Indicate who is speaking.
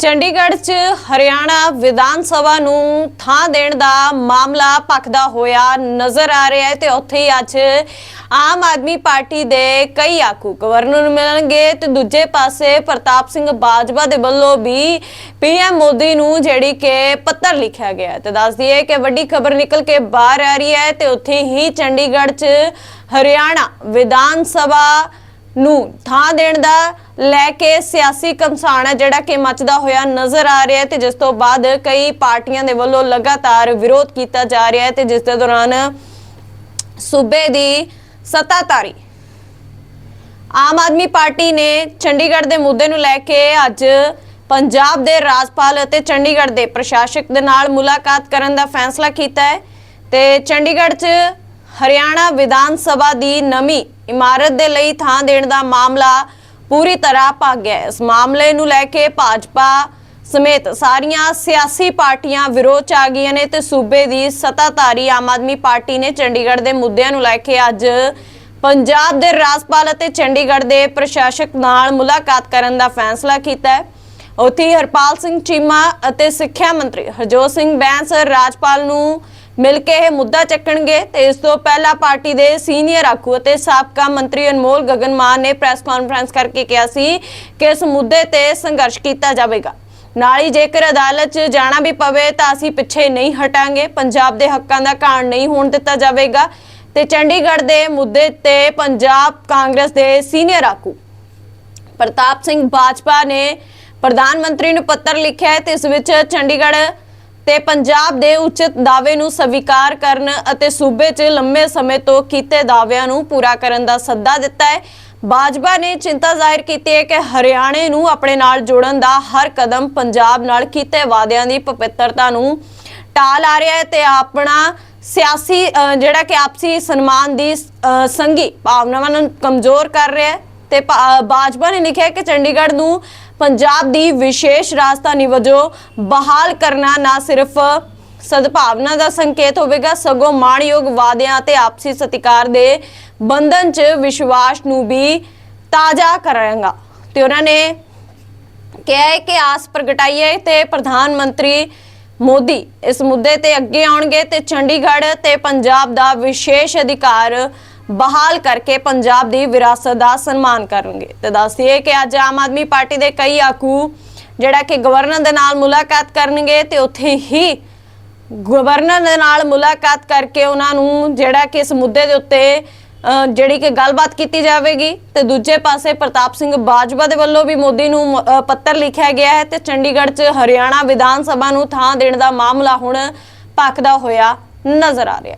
Speaker 1: ਚੰਡੀਗੜ੍ਹ 'ਚ ਹਰਿਆਣਾ ਵਿਧਾਨ ਸਭਾ ਨੂੰ ਥਾਂ ਦੇਣ ਦਾ ਮਾਮਲਾ ਭਖਦਾ ਹੋਇਆ ਨਜ਼ਰ ਆ ਰਿਹਾ ਹੈ ਤੇ ਉੱਥੇ ਹੀ ਅੱਜ ਆਮ ਆਦਮੀ ਪਾਰਟੀ ਦੇ ਕਈ ਆਗੂ ਗਵਰਨਰ ਨੂੰ ਮਿਲਣਗੇ ਤੇ ਦੂਜੇ ਪਾਸੇ ਪ੍ਰਤਾਪ ਸਿੰਘ ਬਾਜਵਾ ਦੇ ਵੱਲੋਂ ਵੀ ਪੀਐਮ ਮੋਦੀ ਨੂੰ ਜਿਹੜੀ ਕਿ ਪੱਤਰ ਲਿਖਿਆ ਗਿਆ ਹੈ। ਤੇ ਦੱਸ ਦਈਏ ਕਿ ਵੱਡੀ ਖਬਰ ਨਿਕਲ ਕੇ ਬਾਹਰ ਆ ਰਹੀ ਹੈ ਤੇ ਉੱਥੇ ਹੀ ਚੰਡੀਗੜ੍ਹ 'ਚ ਹਰਿਆਣਾ ਵਿਧਾਨ ਸਭਾ ਨੂੰ ਥਾਂ ਦੇਣ ਦਾ ਲੈ ਕੇ ਸਿਆਸੀ ਕਮਸਾਨ ਹੈ, ਜਿਹੜਾ ਕਿ ਮੱਚਦਾ ਹੋਇਆ ਨਜ਼ਰ ਆ ਰਿਹਾ ਹੈ ਤੇ ਜਿਸ ਤੋਂ ਬਾਅਦ ਕਈ ਪਾਰਟੀਆਂ ਦੇ ਵੱਲੋਂ ਲਗਾਤਾਰ ਵਿਰੋਧ ਕੀਤਾ ਜਾ ਰਿਹਾ ਹੈ ਤੇ ਜਿਸ ਦੇ ਦੌਰਾਨ ਸੂਬੇ ਦੀ ਸੱਤਾਧਾਰੀ ਆਮ ਆਦਮੀ ਪਾਰਟੀ ਨੇ ਚੰਡੀਗੜ੍ਹ ਦੇ ਮੁੱਦੇ ਨੂੰ ਲੈ ਕੇ ਅੱਜ ਪੰਜਾਬ ਦੇ ਰਾਜਪਾਲ ਅਤੇ ਚੰਡੀਗੜ੍ਹ ਦੇ ਪ੍ਰਸ਼ਾਸਕ ਦੇ ਨਾਲ ਮੁਲਾਕਾਤ ਕਰਨ ਦਾ ਫੈਸਲਾ ਕੀਤਾ ਹੈ ਤੇ ਚੰਡੀਗੜ੍ਹ 'ਚ ਹਰਿਆਣਾ ਵਿਧਾਨ ਸਭਾ ਦੀ ਨਵੀਂ ਇਮਾਰਤ ਦੇ ਲਈ ਥਾਂ ਦੇਣ ਦਾ ਮਾਮਲਾ ਪੂਰੀ ਤਰ੍ਹਾਂ ਭੱਗ ਇਸ ਮਾਮਲੇ ਨੂੰ ਲੈ ਕੇ ਭਾਜਪਾ ਸਮੇਤ ਸਾਰੀਆਂ ਸਿਆਸੀ ਪਾਰਟੀਆਂ ਵਿਰੋਧ ਚ ਆ ਗਈਆਂ ਨੇ ਤੇ ਸੂਬੇ ਦੀ ਸੱਤਾਧਾਰੀ ਆਮ ਆਦਮੀ ਪਾਰਟੀ ਨੇ ਚੰਡੀਗੜ੍ਹ ਦੇ ਮੁੱਦਿਆਂ ਨੂੰ ਲੈ ਕੇ ਅੱਜ ਪੰਜਾਬ ਦੇ ਰਾਜਪਾਲ ਅਤੇ ਚੰਡੀਗੜ੍ਹ ਦੇ ਪ੍ਰਸ਼ਾਸਕ ਨਾਲ ਮੁਲਾਕਾਤ ਕਰਨ ਦਾ ਫੈਸਲਾ ਕੀਤਾ ਹੈ। ਉੱਥੇ ਹਰਪਾਲ ਸਿੰਘ ਚੀਮਾ ਅਤੇ ਸਿੱਖਿਆ ਮੰਤਰੀ ਹਰਜੋਤ ਸਿੰਘ ਬੈਂਸ ਰਾਜਪਾਲ ਨੂੰ ਮਿਲ ਕੇ ਇਹ ਮੁੱਦਾ ਚੱਕਣਗੇ ਤੇ ਇਸ ਤੋਂ ਪਹਿਲਾਂ ਪਾਰਟੀ ਦੇ ਸੀਨੀਅਰ ਆਗੂ ਅਤੇ ਸਾਬਕਾ ਮੰਤਰੀ ਅਨਮੋਲ ਗਗਨ ਮਾਨ ਨੇ ਪ੍ਰੈਸ ਕਾਨਫਰੰਸ ਕਰਕੇ ਕਿਹਾ ਸੀ ਕਿ ਇਸ ਮੁੱਦੇ ਤੇ ਸੰਘਰਸ਼ ਕੀਤਾ ਜਾਵੇਗਾ। ਨਾਲ ਹੀ ਜੇਕਰ ਅਦਾਲਤ 'ਚ ਜਾਣਾ ਵੀ ਪਵੇ ਤਾਂ ਅਸੀਂ ਪਿੱਛੇ ਨਹੀਂ ਹਟਾਂਗੇ। ਪੰਜਾਬ ਦੇ ਹੱਕਾਂ ਦਾ ਘਾਣ ਨਹੀਂ ਹੋਣ ਦਿੱਤਾ ਜਾਵੇਗਾ। ਤੇ ਚੰਡੀਗੜ੍ਹ ਦੇ ਮੁੱਦੇ ਤੇ ਪੰਜਾਬ ਕਾਂਗਰਸ ਦੇ ਸੀਨੀਅਰ ਆਗੂ ਪ੍ਰਤਾਪ ਸਿੰਘ ਬਾਜਪਾ ਨੇ ਪ੍ਰਧਾਨ ਮੰਤਰੀ ਨੂੰ ਪੱਤਰ ਲਿਖਿਆ ਹੈ ਤੇ ਇਸ ਵਿੱਚ ਚੰਡੀਗੜ੍ਹ ਤੇ ਪੰਜਾਬ ਦੇ ਉਚਿਤ ਦਾਅਵੇ ਨੂੰ ਸਵੀਕਾਰ ਕਰਨ ਅਤੇ ਸੂਬੇ 'ਚ ਲੰਮੇ ਸਮੇਂ ਤੋਂ ਕੀਤੇ ਦਾਅਵਿਆਂ ਨੂੰ ਪੂਰਾ ਕਰਨ ਦਾ ਸੱਦਾ ਦਿੱਤਾ ਹੈ। ਬਾਜਵਾ ਨੇ ਚਿੰਤਾ ਜ਼ਾਹਿਰ ਕੀਤੀ ਹੈ ਕਿ ਹਰਿਆਣੇ ਨੂੰ ਆਪਣੇ ਨਾਲ ਜੋੜਨ ਦਾ ਹਰ ਕਦਮ ਪੰਜਾਬ ਨਾਲ ਕੀਤੇ ਵਾਅਦਿਆਂ ਦੀ ਪਵਿੱਤਰਤਾ ਨੂੰ ਟਾਲ ਆ ਰਿਹਾ ਹੈ ਤੇ ਆਪਣਾ ਸਿਆਸੀ ਜਿਹੜਾ ਕਿ ਆਪਸੀ ਸਨਮਾਨ ਦੀ ਅਹ, ਸੰਘੀ ਭਾਵਨਾਵਾਂ ਨੂੰ ਕਮਜ਼ੋਰ ਕਰ ਰਿਹਾ ਹੈ। ਤੇ ਭਾ- ਨੇ ਲਿਖਿਆ ਕਿ ਚੰਡੀਗੜ੍ਹ ਨੂੰ ਪੰਜਾਬ ਦੀ ਵਿਸ਼ੇਸ਼ ਰਾਜਧਾਨੀ ਵਜੋਂ ਬਹਾਲ ਕਰਨਾ ਨਾ ਸਿਰਫ ਸਦਭਾਵਨਾ ਦਾ ਸੰਕੇਤ ਹੋਵੇਗਾ, ਸਗੋਂ ਮਾਣਯੋਗ ਵਾਅਦਿਆਂ ਤੇ ਆਪਸੀ ਸਤਿਕਾਰ ਦੇ ਬੰਧਨ 'ਚ ਵਿਸ਼ਵਾਸ ਨੂੰ ਵੀ ਤਾਜ਼ਾ ਕਰਾਂਗਾ। ਤੇ ਉਹਨਾਂ ਨੇ ਕਿਹਾ ਹੈ ਕਿ ਆਸ ਪ੍ਰਗਟਾਈ ਤੇ ਪ੍ਰਧਾਨ ਮੰਤਰੀ ਮੋਦੀ ਇਸ ਮੁੱਦੇ ਤੇ ਅੱਗੇ ਆਉਣਗੇ ਤੇ ਚੰਡੀਗੜ੍ਹ ਤੇ ਪੰਜਾਬ ਦਾ ਵਿਸ਼ੇਸ਼ ਅਧਿਕਾਰ ਬਹਾਲ ਕਰਕੇ ਪੰਜਾਬ ਦੀ ਵਿਰਾਸਤ ਦਾ ਸਨਮਾਨ ਕਰਨਗੇ। ਤੇ ਦੱਸਦੀਏ ਕਿ ਅੱਜ ਆਮ ਆਦਮੀ ਪਾਰਟੀ ਦੇ ਕਈ ਆਗੂ ਜਿਹੜਾ ਕਿ ਗਵਰਨਰ ਦੇ ਨਾਲ ਮੁਲਾਕਾਤ ਕਰਨਗੇ ਤੇ ਉੱਥੇ ਹੀ ਗਵਰਨਰ ਦੇ ਨਾਲ ਮੁਲਾਕਾਤ ਕਰਕੇ ਉਹਨਾਂ ਨੂੰ ਜਿਹੜਾ ਕਿ ਇਸ ਮੁੱਦੇ ਦੇ ਉੱਤੇ ਅ, ਜਿਹੜੀ ਕਿ ਗੱਲਬਾਤ ਕੀਤੀ ਜਾਵੇਗੀ। ਤੇ ਦੂਜੇ ਪਾਸੇ ਪ੍ਰਤਾਪ ਸਿੰਘ ਬਾਜਵਾ ਦੇ ਵੱਲੋਂ ਵੀ ਮੋਦੀ ਨੂੰ ਪੱਤਰ ਲਿਖਿਆ ਗਿਆ ਹੈ ਤੇ ਚੰਡੀਗੜ੍ਹ 'ਚ ਹਰਿਆਣਾ ਵਿਧਾਨ ਸਭਾ ਨੂੰ ਥਾਂ ਦੇਣ ਦਾ ਮਾਮਲਾ ਹੁਣ ਭਖਦਾ ਹੋਇਆ ਨਜ਼ਰ ਆ ਰਿਹਾ।